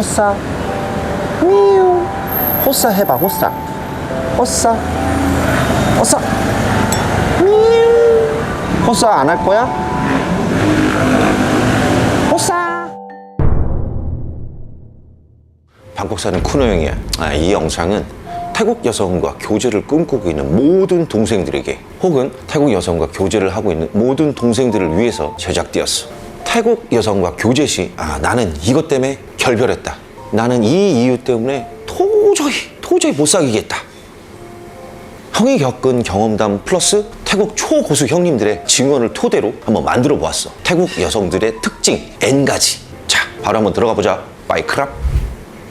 호싸 미우. 호싸 해봐 호싸 호싸 호싸 미우. 호싸 안 할 거야? 호싸 방콕 사는 쿠노 형이야. 아, 이 영상은 태국 여성과 교제를 꿈꾸고 있는 모든 동생들에게 혹은 태국 여성과 교제를 하고 있는 모든 동생들을 위해서 제작되었어 태국 여성과 교제 시 아, 나는 이것 때문에 결별했다 나는 이 이유 때문에 도저히 도저히 못 사귀겠다 형이 겪은 경험담 플러스 태국 초고수 형님들의 증언을 토대로 한번 만들어 보았어. 태국 여성들의 특징 N가지. 자, 바로 한번 들어가 보자. 마이크랍.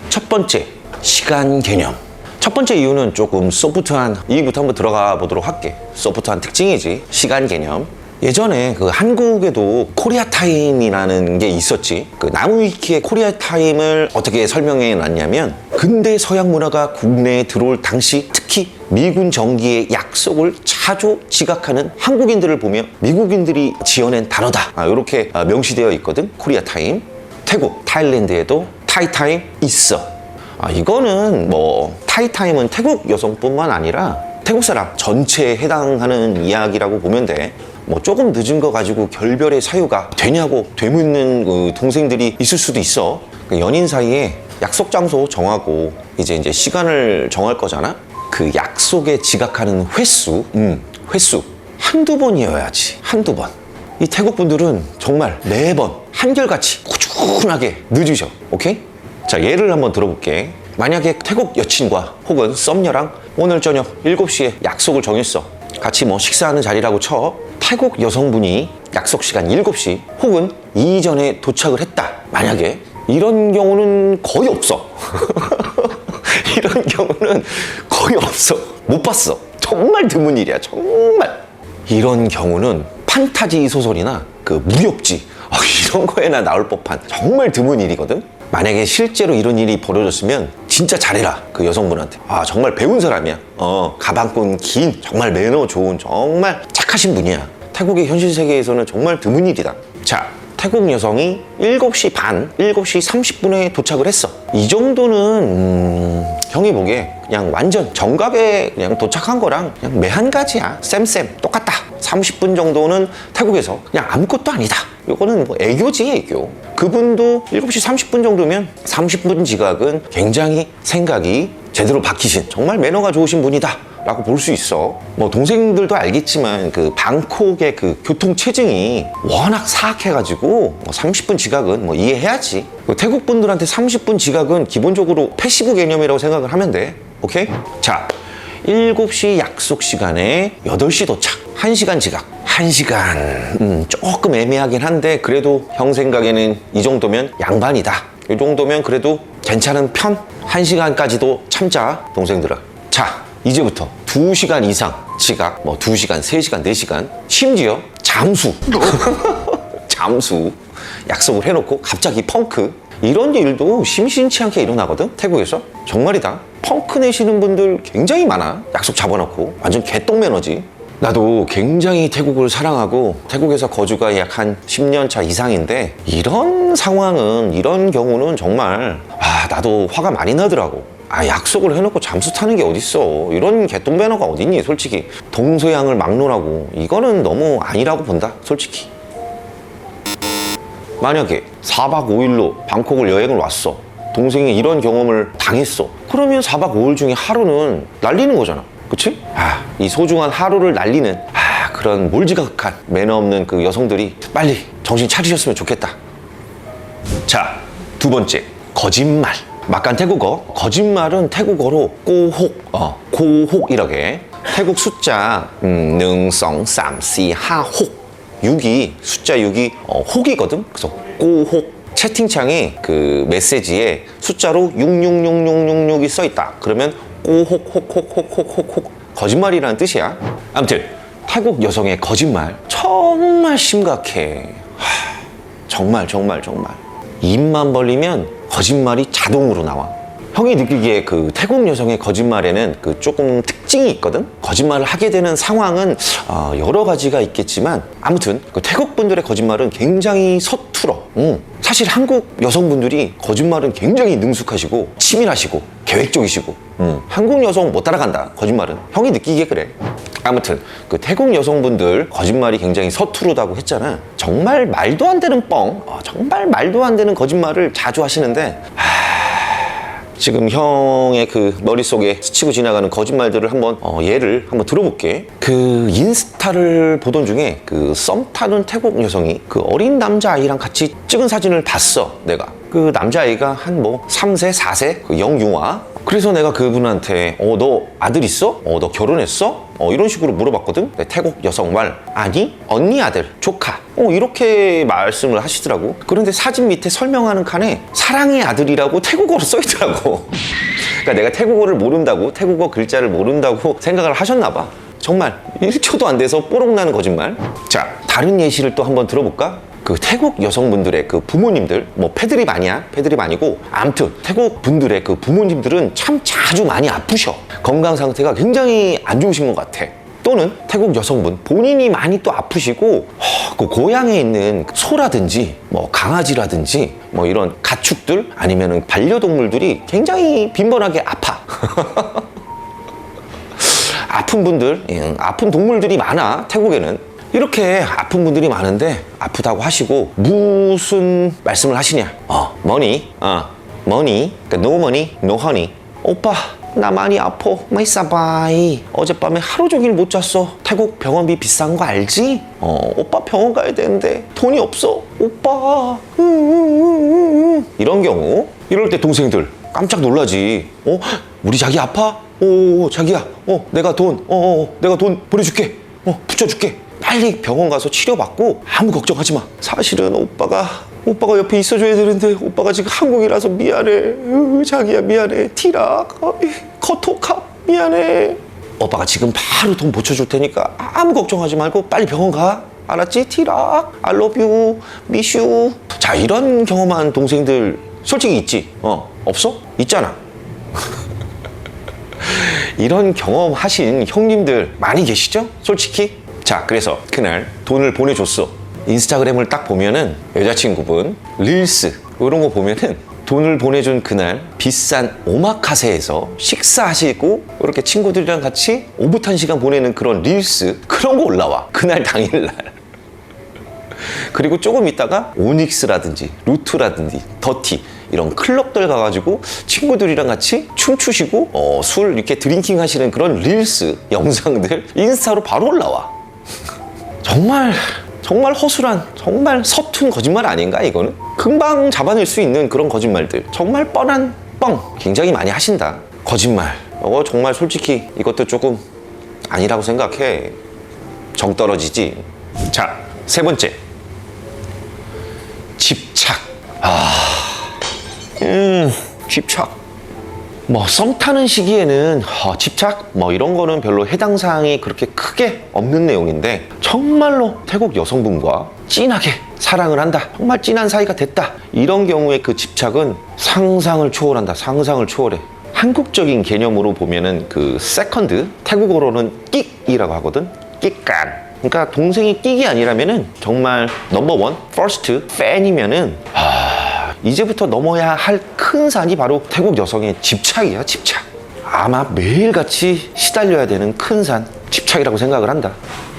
첫 번째, 시간 개념. 첫 번째 이유는 조금 소프트한 이유부터 한번 들어가 보도록 할게. 소프트한 특징이지. 시간 개념. 예전에 그 한국에도 코리아 타임이라는 게 있었지. 그 나무위키의 코리아 타임을 어떻게 설명해 놨냐면 근대 서양 문화가 국내에 들어올 당시 특히 미군 정기의 약속을 자주 지각하는 한국인들을 보며 미국인들이 지어낸 단어다. 아, 이렇게 아, 명시되어 있거든. 코리아 타임. 태국, 타일랜드에도 타이 타임 있어. 아, 이거는 뭐 타이 타임은 태국 여성뿐만 아니라 태국 사람 전체에 해당하는 이야기라고 보면 돼. 뭐 조금 늦은 거 가지고 결별의 사유가 되냐고 되묻는 그 동생들이 있을 수도 있어. 그 연인 사이에 약속 장소 정하고 이제 이제 시간을 정할 거잖아. 그 약속에 지각하는 횟수, 음, 횟수 한두 번이어야지. 한두 번. 이 태국 분들은 정말 매번 한결같이 꾸준하게 늦으셔. 오케이? 자, 예를 한번 들어볼게. 만약에 태국 여친과 혹은 썸녀랑 오늘 저녁 7시에 약속을 정했어. 같이 뭐 식사하는 자리라고 쳐. 태국 여성분이 약속 시간 7시 혹은 이전에 도착을 했다. 만약에 이런 경우는 거의 없어. 이런 경우는 거의 없어. 못 봤어. 정말 드문 일이야. 정말. 이런 경우는 판타지 소설이나 그 무협지 어, 이런 거에나 나올 법한 정말 드문 일이거든. 만약에 실제로 이런 일이 벌어졌으면 진짜 잘해라 그 여성분한테. 아 정말 배운 사람이야. 어 가방끈 긴 정말 매너 좋은 정말 착하신 분이야. 태국의 현실 세계에서는 정말 드문 일이다. 자 태국 여성이 7시 반, 7시 30분에 도착을 했어. 이 정도는 음, 형이 보기에 그냥 완전 정각에 그냥 도착한 거랑 그냥 매한 가지야. 쌤쌤 똑같다. 30분 정도는 태국에서 그냥 아무것도 아니다. 이거는 뭐 애교지 애교. 그분도 7시 30분 정도면 30분 지각은 굉장히 생각이 제대로 박히신 정말 매너가 좋으신 분이다. 라고 볼 수 있어. 뭐 동생들도 알겠지만 그 방콕의 그 교통 체증이 워낙 사악해가지고 뭐 30분 지각은 뭐 이해해야지. 그 태국 분들한테 30분 지각은 기본적으로 패시브 개념이라고 생각을 하면 돼. 오케이? 자, 7시 약속 시간에 8시 도착. 1시간 지각. 1시간. 음, 조금 애매하긴 한데 그래도 형 생각에는 이 정도면 양반이다. 이 정도면 그래도 괜찮은 편? 1시간까지도 참자, 동생들아. 자, 이제부터 2시간 이상 지각, 뭐 2시간, 3시간, 4시간, 심지어 잠수. 잠수. 약속을 해놓고 갑자기 펑크. 이런 일도 심심치 않게 일어나거든? 태국에서? 정말이다. 펑크 내시는 분들 굉장히 많아. 약속 잡아놓고. 완전 개똥 매너지. 나도 굉장히 태국을 사랑하고 태국에서 거주가 약 한 10년 차 이상인데 이런 상황은 이런 경우는 정말 아 나도 화가 많이 나더라고. 아 약속을 해놓고 잠수 타는 게 어딨어. 이런 개똥 매너가 어딨니 솔직히. 동서양을 막론하고. 이거는 너무 아니라고 본다 솔직히. 만약에 4박 5일로 방콕을 여행을 왔어. 동생이 이런 경험을 당했어. 그러면 4박 5일 중에 하루는 날리는 거잖아. 그치? 아, 이 소중한 하루를 날리는 아, 그런 몰지각한 매너 없는 그 여성들이 빨리 정신 차리셨으면 좋겠다. 자, 두 번째 거짓말. 막간 태국어. 거짓말은 태국어로 꼬혹. 어, 고혹이라게 태국 숫자 음, 능성 쌈시 하혹. 6이 숫자 6이 어, 혹이거든. 그래서 꼬혹. 채팅창에 그 메시지에 숫자로 6666666이 써 있다. 그러면 꼬혹혹혹혹혹혹 거짓말이라는 뜻이야. 아무튼 태국 여성의 거짓말 정말 심각해. 하, 정말 정말 정말. 입만 벌리면 거짓말이 자동으로 나와 형이 느끼기에 그 태국 여성의 거짓말에는 그 조금 특징이 있거든. 거짓말을 하게 되는 상황은 아, 여러 가지가 있겠지만 아무튼 그 태국 분들의 거짓말은 굉장히 서툴어. 음. 사실 한국 여성분들이 거짓말은 굉장히 능숙하시고 치밀하시고 계획적이시고 음. 한국 여성 못 따라간다. 거짓말은 형이 느끼기에 그래. 아무튼 그 태국 여성분들 거짓말이 굉장히 서투르다고 했잖아. 정말 말도 안 되는 뻥, 어, 정말 말도 안 되는 거짓말을 자주 하시는데 지금 형의 그 머릿속에 스치고 지나가는 거짓말들을 한번 어, 예를 한번 들어볼게. 그 인스타를 보던 중에 그 썸 타는 태국 여성이 그 어린 남자아이랑 같이 찍은 사진을 봤어, 내가. 그 남자아이가 한 뭐 3세, 4세, 그 영유아. 그래서 내가 그분한테 어, 너 아들 있어? 어, 너 결혼했어? 어, 이런 식으로 물어봤거든. 네, 태국 여성 말 아니 언니 아들 조카 어, 이렇게 말씀을 하시더라고. 그런데 사진 밑에 설명하는 칸에 사랑의 아들이라고 태국어로 써 있더라고. 그러니까 내가 태국어를 모른다고 태국어 글자를 모른다고 생각을 하셨나 봐. 정말 1초도 안 돼서 뽀록 나는 거짓말. 자 다른 예시를 또 한번 들어볼까? 그 태국 여성분들의 그 부모님들 뭐 패드립 아니야? 패드립 아니고 암튼 태국 분들의 그 부모님들은 참 자주 많이 아프셔. 건강 상태가 굉장히 안 좋으신 것 같아. 또는 태국 여성분 본인이 많이 또 아프시고 허, 그 고향에 있는 소라든지 뭐 강아지라든지 뭐 이런 가축들 아니면은 반려동물들이 굉장히 빈번하게 아파. 아픈 분들, 예, 아픈 동물들이 많아, 태국에는. 이렇게 아픈 분들이 많은데, 아프다고 하시고, 무슨 말씀을 하시냐? 어, 머니, 어, 머니, 그러니까 no money, no honey. 오빠, 나 많이 아파, 마이 사바이. 어젯밤에 하루 종일 못 잤어. 태국 병원비 비싼 거 알지? 어, 오빠 병원 가야 되는데, 돈이 없어. 오빠, 음, 음, 음, 음. 이런 경우, 이럴 때 동생들 깜짝 놀라지. 어, 우리 자기 아파? 오, 자기야, 어, 내가 돈, 어, 어, 어, 내가 돈 보내줄게, 어, 붙여줄게. 빨리 병원 가서 치료받고 아무 걱정하지 마. 사실은 오빠가 오빠가 옆에 있어줘야 되는데 오빠가 지금 한국이라서 미안해. 으, 자기야 미안해. 티락, 어이, 커토캅 미안해. 오빠가 지금 바로 돈 붙여줄 테니까 아무 걱정하지 말고 빨리 병원 가. 알았지? you, miss you. 자, 이런 경험한 동생들 솔직히 있지? 어, 없어? 있잖아. 이런 경험 하신 형님들 많이 계시죠? 솔직히? 자, 그래서 그날 돈을 보내줬어. 인스타그램을 딱 보면은 여자친구분, 릴스, 이런 거 보면은 돈을 보내준 그날 비싼 오마카세에서 식사하시고 이렇게 친구들이랑 같이 오붓한 시간 보내는 그런 릴스 그런 거 올라와. 그날 당일날. 그리고 조금 있다가 오닉스라든지 루트라든지 더티 이런 클럽들 가가지고 친구들이랑 같이 춤추시고 어, 술 이렇게 드링킹 하시는 그런 릴스 영상들 인스타로 바로 올라와 정말 정말 허술한 정말 서툰 거짓말 아닌가 이거는? 금방 잡아낼 수 있는 그런 거짓말들. 정말 뻔한 뻥. 굉장히 많이 하신다. 거짓말. 어 정말 솔직히 이것도 조금 아니라고 생각해. 정 떨어지지. 자 세 번째. 집착. 아, 음, 집착. 뭐 썸 타는 시기에는 어, 집착? 뭐 이런 거는 별로 해당 사항이 그렇게 크게 없는 내용인데 정말로 태국 여성분과 진하게 사랑을 한다. 정말 진한 사이가 됐다. 이런 경우에 그 집착은 상상을 초월한다. 상상을 초월해. 한국적인 개념으로 보면은 그 세컨드 태국어로는 끽이라고 하거든. 끽간 그러니까 동생이 끽이 아니라면은 정말 넘버원 퍼스트 팬이면은 아, 이제부터 넘어야 할 큰 산이 바로 태국 여성의 집착이야 집착. 아마 매일같이 시달려야 되는 큰 산 집착이라고 생각을 한다.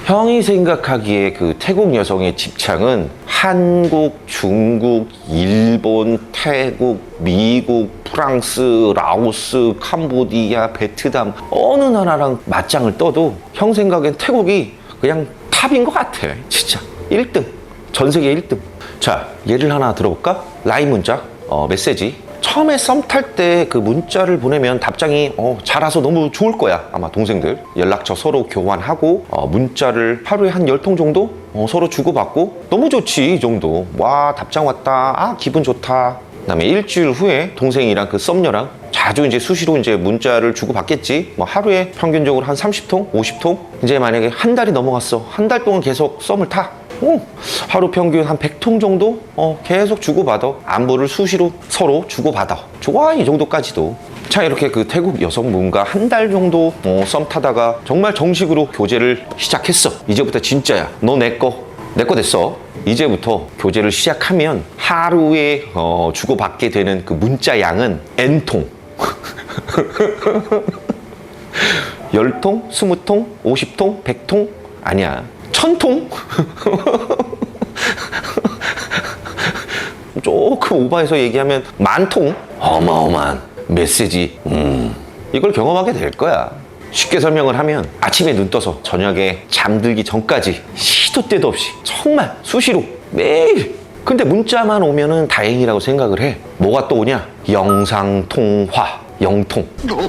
형이 생각하기에 그 태국 여성의 집착은 한국, 중국, 일본, 태국, 미국, 프랑스, 라오스, 캄보디아, 베트남 어느 나라랑 맞짱을 떠도 형 생각엔 태국이 그냥 탑인 것 같아 진짜. 1등 전 세계 1등 자 예를 하나 들어볼까? 라인 문자 어, 메시지 처음에 썸 탈 때 그 문자를 보내면 답장이 어, 잘 와서 너무 좋을 거야 아마 동생들 연락처 서로 교환하고 어, 문자를 하루에 한 열 통 정도 어, 서로 주고받고 너무 좋지 이 정도 와 답장 왔다 아 기분 좋다 그다음에 일주일 후에 동생이랑 그 썸녀랑 자주 이제 수시로 이제 문자를 주고 받겠지. 뭐 하루에 평균적으로 한 30통, 50통. 이제 만약에 한 달이 넘어갔어. 한 달 동안 계속 썸을 타. 어, 하루 평균 한 100통 정도 어, 계속 주고받아. 안부를 수시로 서로 주고받아. 좋아, 이 정도까지도. 자 이렇게 그 태국 여성분과 한 달 정도 어, 썸 타다가 정말 정식으로 교제를 시작했어 이제부터 진짜야 너 내 거 내 거 됐어 이제부터 교제를 시작하면 하루에 어, 주고받게 되는 그 문자 양은 N통 10통, 20통, 50통, 100통? 아니야. 1000통? 조금 오버해서 얘기하면 만통? 어마어마한 메시지. 음. 이걸 경험하게 될 거야. 쉽게 설명을 하면 아침에 눈 떠서 저녁에 잠들기 전까지 시도 때도 없이 정말 수시로 매일 근데 문자만 오면은 다행이라고 생각을 해. 뭐가 또 오냐? 영상 통화, 영통.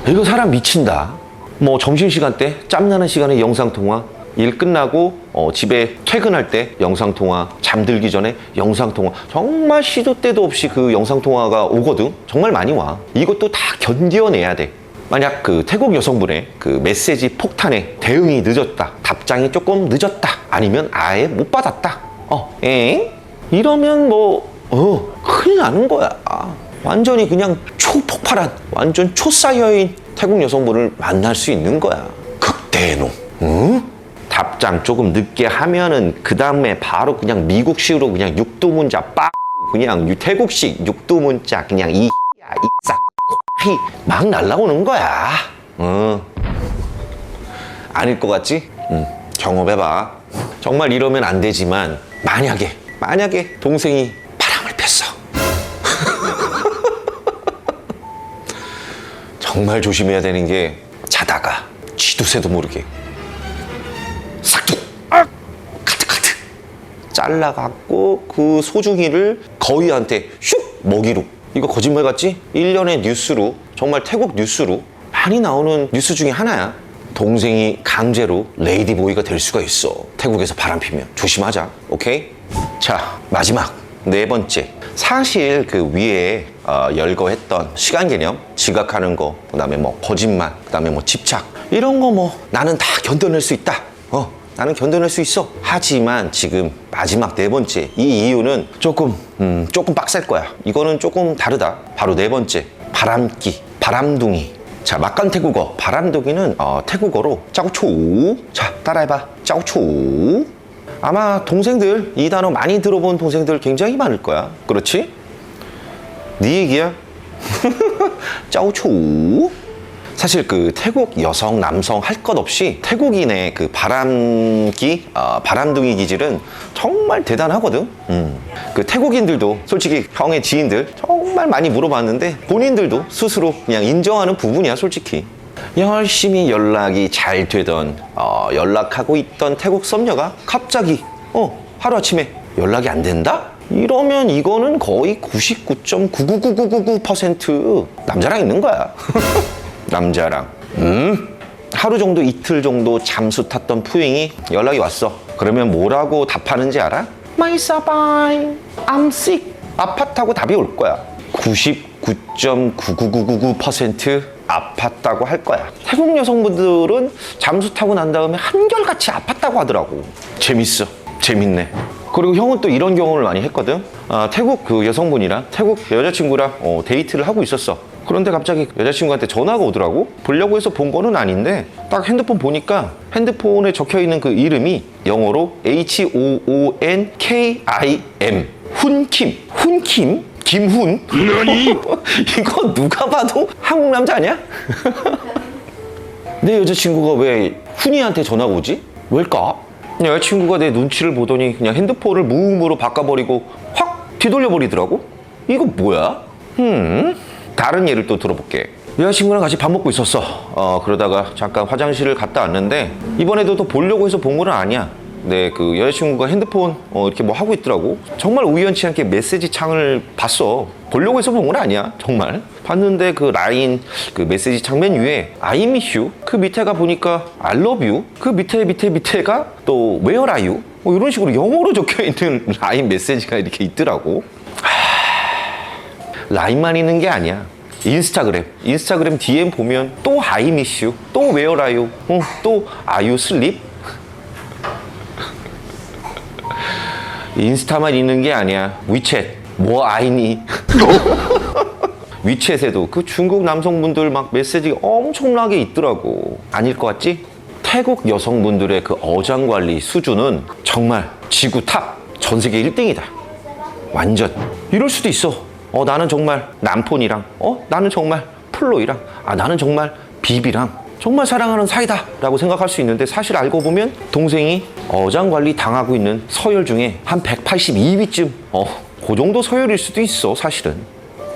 이거 사람 미친다. 뭐 점심시간 때 짬나는 시간에 영상통화 일 끝나고 어, 집에 퇴근할 때 영상통화 잠들기 전에 영상통화 정말 시도 때도 없이 그 영상통화가 오거든 정말 많이 와 이것도 다 견뎌내야 돼 만약 그 태국 여성분의 그 메시지 폭탄에 대응이 늦었다 답장이 조금 늦었다 아니면 아예 못 받았다 어, 엥? 이러면 뭐 어, 큰일 나는 거야 완전히 그냥 초폭발한 완전 초사이어인 태국 여성분을 만날 수 있는 거야. 극대노. 응? 답장 조금 늦게 하면은 그 다음에 바로 그냥 미국식으로 그냥 육두문자 빠 그냥 유- 태국식 육두문자 그냥 이 야, 이싹 막 날라오는 거야. 응. 아닐 것 같지? 응. 경험해봐. 정말 이러면 안 되지만 만약에 만약에 동생이 바람을 폈어. 정말 조심해야 되는 게 자다가 쥐도 새도 모르게 잘라갖고 그 소중이를 거위한테 슉 먹이로 이거 거짓말 같지? 1년의 뉴스로 정말 태국 뉴스로 많이 나오는 뉴스 중에 하나야. 동생이 강제로 레이디보이가 될 수가 있어. 태국에서 바람 피면. 조심하자. 오케이? 자 마지막. 네 번째. 사실 그 위에 어, 열거했던 시간 개념 지각하는 거 그다음에 뭐 거짓말 그다음에 뭐 집착. 이런 거 뭐 나는 다 견뎌낼 수 있다. 어 나는 견뎌낼 수 있어 하지만 지금 마지막 네 번째 이 이유는 조금 음, 조금 빡셀 거야 이거는 조금 다르다 바로 네 번째 바람기 바람둥이 자 막간 태국어 바람둥이는 어, 태국어로 짜오초 자 따라해봐 짜오초 아마 동생들 이 단어 많이 들어본 동생들 굉장히 많을 거야. 그렇지? 네 얘기야. 짜오초. 사실 그 태국 여성 남성 할 것 없이 태국인의 그 바람기 어, 바람둥이 기질은 정말 대단하거든. 음. 그 태국인들도 솔직히 형의 지인들 정말 많이 물어봤는데 본인들도 스스로 그냥 인정하는 부분이야 솔직히. 열심히 연락이 잘 되던 어, 연락하고 있던 태국 썸녀가 갑자기 어 하루아침에 연락이 안 된다? 이러면 이거는 거의 99.99999% 남자랑 있는 거야 남자랑 음 하루 정도 이틀 정도 잠수 탔던 푸잉이 연락이 왔어 그러면 뭐라고 답하는지 알아? My sabay, I'm sick 아팠다고 답이 올 거야 99.99999% 아팠다고 할 거야. 태국 여성분들은 잠수 타고 난 다음에 한결같이 아팠다고 하더라고. 재밌어. 재밌네. 그리고 형은 또 이런 경험을 많이 했거든. 아, 태국 그 여성분이랑 태국 여자친구랑 어, 데이트를 하고 있었어. 그런데 갑자기 여자친구한테 전화가 오더라고. 보려고 해서 본 거는 아닌데 딱 핸드폰 보니까 핸드폰에 적혀 있는 그 이름이 영어로 H O O N K I M 훈킴. 훈킴? 김훈? 이거 누가 봐도 한국 남자 아니야? 내 여자친구가 왜 훈이한테 전화가 오지? 왜일까? 여자친구가 내 눈치를 보더니 그냥 핸드폰을 무음으로 바꿔버리고 확 뒤돌려버리더라고? 이거 뭐야? 음, 다른 예를 또 들어볼게. 여자친구랑 같이 밥 먹고 있었어. 어, 그러다가 잠깐 화장실을 갔다 왔는데 이번에도 또 보려고 해서 본 건 아니야. 네, 그 여자친구가 핸드폰 어, 이렇게 뭐 하고 있더라고. 정말 우연치 않게 메시지 창을 봤어. 보려고 해서 본 건 아니야, 정말. 봤는데 그 라인 그 메시지 창맨 위에 I miss you. 그 밑에가 보니까 I love you. 그 밑에 밑에 밑에가 또 Where are you? 뭐 이런 식으로 영어로 적혀 있는 라인 메시지가 이렇게 있더라고. 라인만 있는 게 아니야. 인스타그램, 인스타그램 DM 보면 또 miss you, 또 you, 어, 또 you sleep? 인스타만 있는 게 아니야. 위챗, 뭐 아이니? 위챗에도 그 중국 남성분들 막 메시지가 엄청나게 있더라고. 아닐 것 같지? 태국 여성분들의 그 어장 관리 수준은 정말 지구 탑, 전 세계 1등이다. 완전. 이럴 수도 있어. 어, 나는 정말 남폰이랑, 어, 나는 정말 플로이랑, 아, 나는 정말 비비랑 정말 사랑하는 사이다 라고 생각할 수 있는데 사실 알고 보면 동생이 어장 관리 당하고 있는 서열 중에 한 182위쯤, 어, 그 정도 서열일 수도 있어, 사실은.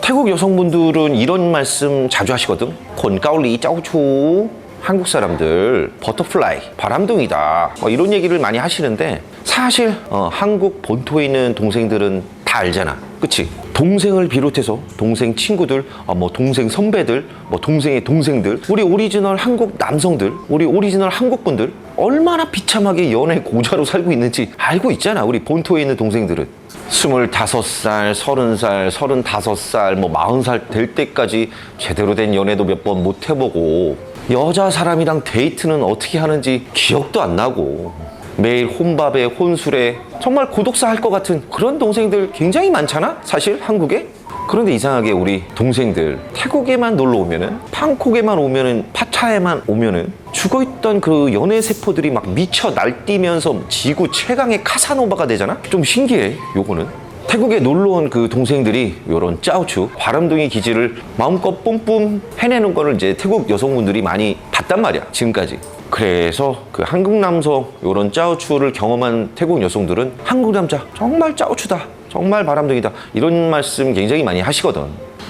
태국 여성분들은 이런 말씀 자주 하시거든. 곤까울리 짜우추. 한국 사람들 버터플라이 바람둥이다 뭐 이런 얘기를 많이 하시는데 사실 어, 한국 본토에 있는 동생들은 다 알잖아. 그치? 동생을 비롯해서 동생 친구들 어, 뭐 동생 선배들 뭐 동생의 동생들 우리 오리지널 한국 남성들 우리 오리지널 한국 분들 얼마나 비참하게 연애 고자로 살고 있는지 알고 있잖아 우리 본토에 있는 동생들은. 스물다섯 살, 서른 살, 서른다섯 살, 뭐 마흔 살 될 때까지 제대로 된 연애도 몇 번 못 해보고 여자 사람이랑 데이트는 어떻게 하는지 기억도 안 나고 매일 혼밥에 혼술에 정말 고독사 할 것 같은 그런 동생들 굉장히 많잖아 사실 한국에? 그런데 이상하게 우리 동생들 태국에만 놀러 오면은 팡콕에만 오면은 파차에만 오면은 죽어있던 그 연애 세포들이 막 미쳐 날뛰면서 지구 최강의 카사노바가 되잖아? 좀 신기해 요거는 태국에 놀러 온 그 동생들이 요런 짜우추 바람둥이 기질을 마음껏 뿜뿜 해내는 거를 이제 태국 여성분들이 많이 봤단 말이야 지금까지. 그래서 그 한국 남성 요런 짜우추를 경험한 태국 여성들은 한국 남자 정말 짜우추다 정말 바람둥이다 이런 말씀 굉장히 많이 하시거든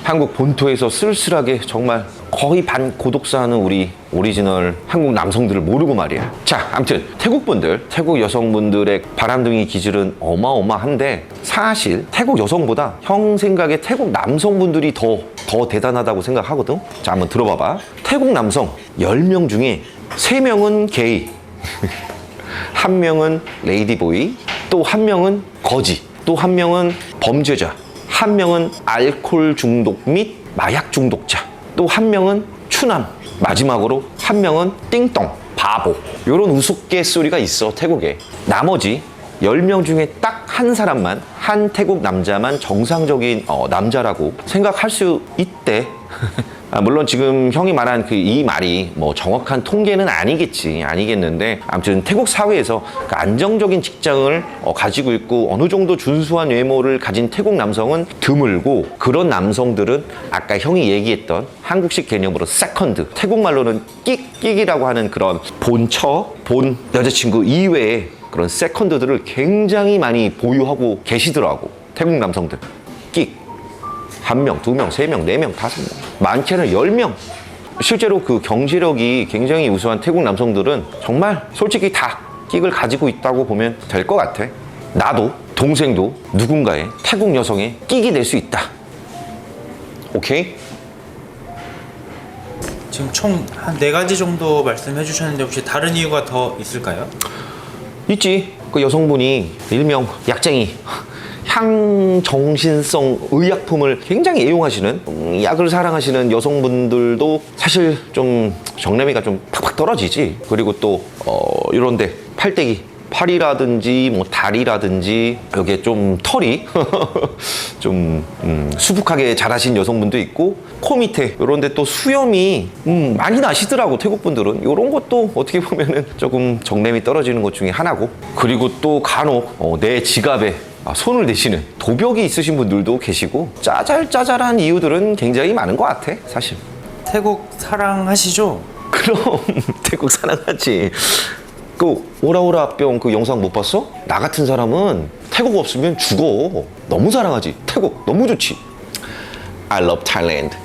한국 본토에서 쓸쓸하게 정말 거의 반 고독사하는 우리 오리지널 한국 남성들을 모르고 말이야. 자, 아무튼 태국 분들, 태국 여성분들의 바람둥이 기질은 어마어마한데 사실 태국 여성보다 형 생각에 태국 남성분들이 더, 더 대단하다고 생각하거든. 자, 한번 들어봐봐. 태국 남성 10명 중에 3명은 게이, 한 명은 레이디보이, 또한 명은 거지, 또한 명은 범죄자, 한 명은 알코올 중독 및 마약 중독자, 또 한 명은 추남, 마지막으로 한 명은 띵똥, 바보. 요런 우스갯소리가 있어, 태국에. 나머지 10명 중에 딱 한 사람만, 한 태국 남자만 정상적인 어, 남자라고 생각할 수 있대. 아, 물론 지금 형이 말한 그 이 말이 뭐 정확한 통계는 아니겠지 아니겠는데 아무튼 태국 사회에서 그 안정적인 직장을 어, 가지고 있고 어느 정도 준수한 외모를 가진 태국 남성은 드물고 그런 남성들은 아까 형이 얘기했던 한국식 개념으로 세컨드 태국 말로는 끽 끽이라고 하는 그런 본처 본 여자친구 이외에 그런 세컨드들을 굉장히 많이 보유하고 계시더라고 태국 남성들. 끽 한 명, 두 명, 세 명, 네 명, 다섯 명. 많게는 열 명. 실제로 그 경제력이 굉장히 우수한 태국 남성들은 정말 솔직히 다 끽을 가지고 있다고 보면 될 것 같아. 나도, 동생도 누군가의 태국 여성의 끽이 될수 있다. 오케이? 지금 총 한 네 가지 정도 말씀해 주셨는데 혹시 다른 이유가 더 있을까요? 있지. 그 여성분이 일명 약쟁이. 향정신성 의약품을 굉장히 애용하시는 음, 약을 사랑하시는 여성분들도 사실 좀 정내미가 좀 팍팍 떨어지지. 그리고 또 어, 이런데 팔대기 팔이라든지 뭐 다리라든지 여기에 좀 털이 좀 음, 수북하게 자라신 여성분도 있고 코 밑에 이런데 또 수염이 음, 많이 나시더라고 태국 분들은. 이런 것도 어떻게 보면은 조금 정냄이 떨어지는 것 중에 하나고. 그리고 또 간혹 어, 내 지갑에 아, 손을 대시는 도벽이 있으신 분들도 계시고 짜잘짜잘한 이유들은 굉장히 많은 것 같아 사실 태국 사랑하시죠? 그럼 태국 사랑하지. 그 오라오라 뿅그 영상 못 봤어? 나 같은 사람은 태국 없으면 죽어. 너무 사랑하지. 태국 너무 좋지. I love Thailand.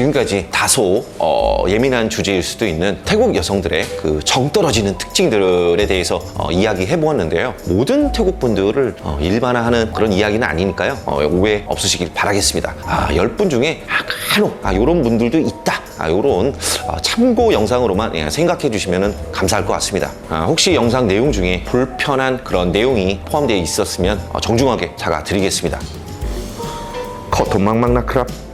지금까지 다소 어, 예민한 주제일 수도 있는 태국 여성들의 그 정 떨어지는 특징들에 대해서 어, 이야기해 보았는데요. 모든 태국 분들을 어, 일반화하는 그런 이야기는 아니니까요. 어, 오해 없으시길 바라겠습니다. 아, 10분 중에 아, 간혹 아, 이런 분들도 있다. 아, 요런 어, 참고 영상으로만 예, 생각해 주시면 감사할 것 같습니다. 아, 혹시 영상 내용 중에 불편한 그런 내용이 포함되어 있었으면 어, 정중하게 사과드리겠습니다. 커톤망망나크랍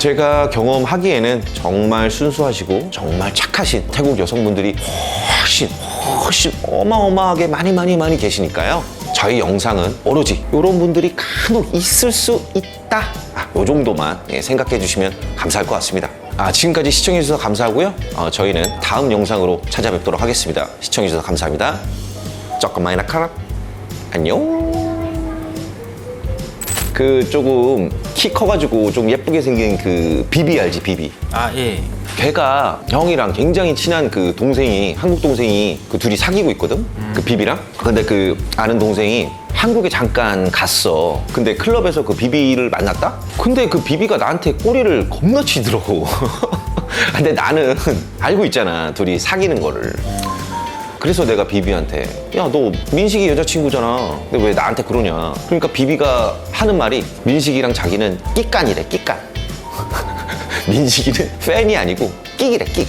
제가 경험하기에는 정말 순수하시고 정말 착하신 태국 여성분들이 훨씬 훨씬 어마어마하게 많이 많이 많이 계시니까요. 저희 영상은 오로지 이런 분들이 간혹 있을 수 있다. 아, 요 정도만 예, 생각해 주시면 감사할 것 같습니다. 아, 지금까지 시청해 주셔서 감사하고요. 어, 저희는 다음 영상으로 찾아뵙도록 하겠습니다. 시청해 주셔서 감사합니다. 조금만이나 카라. 안녕. 그 조금 키 커가지고 좀 예쁘게 생긴 그 비비 알지 비비. 아 예. 걔가 형이랑 굉장히 친한 그 동생이 한국 동생이 그 둘이 사귀고 있거든? 그 비비랑? 근데 그 아는 동생이 한국에 잠깐 갔어. 근데 클럽에서 그 비비를 만났다? 근데 그 비비가 나한테 꼬리를 겁나 치더라고. 근데 나는 알고 있잖아 둘이 사귀는 거를 그래서 내가 비비한테 야 너 민식이 여자친구잖아. 근데 왜 나한테 그러냐? 그러니까 비비가 하는 말이 민식이랑 자기는 끼깐이래 끼깐 민식이는 팬이 아니고 끼기래 끼.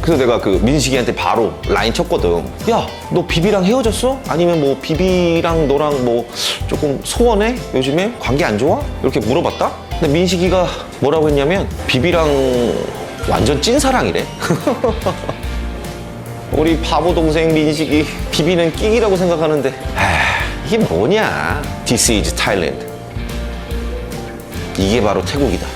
그래서 내가 그 민식이한테 바로 라인 쳤거든 야 너 비비랑 헤어졌어? 아니면 뭐 비비랑 너랑 뭐 조금 소원해? 요즘에 관계 안 좋아? 이렇게 물어봤다. 근데 민식이가 뭐라고 했냐면 비비랑 완전 찐사랑이래 우리 바보 동생 민식이 비비는 끼기라고 생각하는데 아, 이게 뭐냐? This is Thailand. 이게 바로 태국이다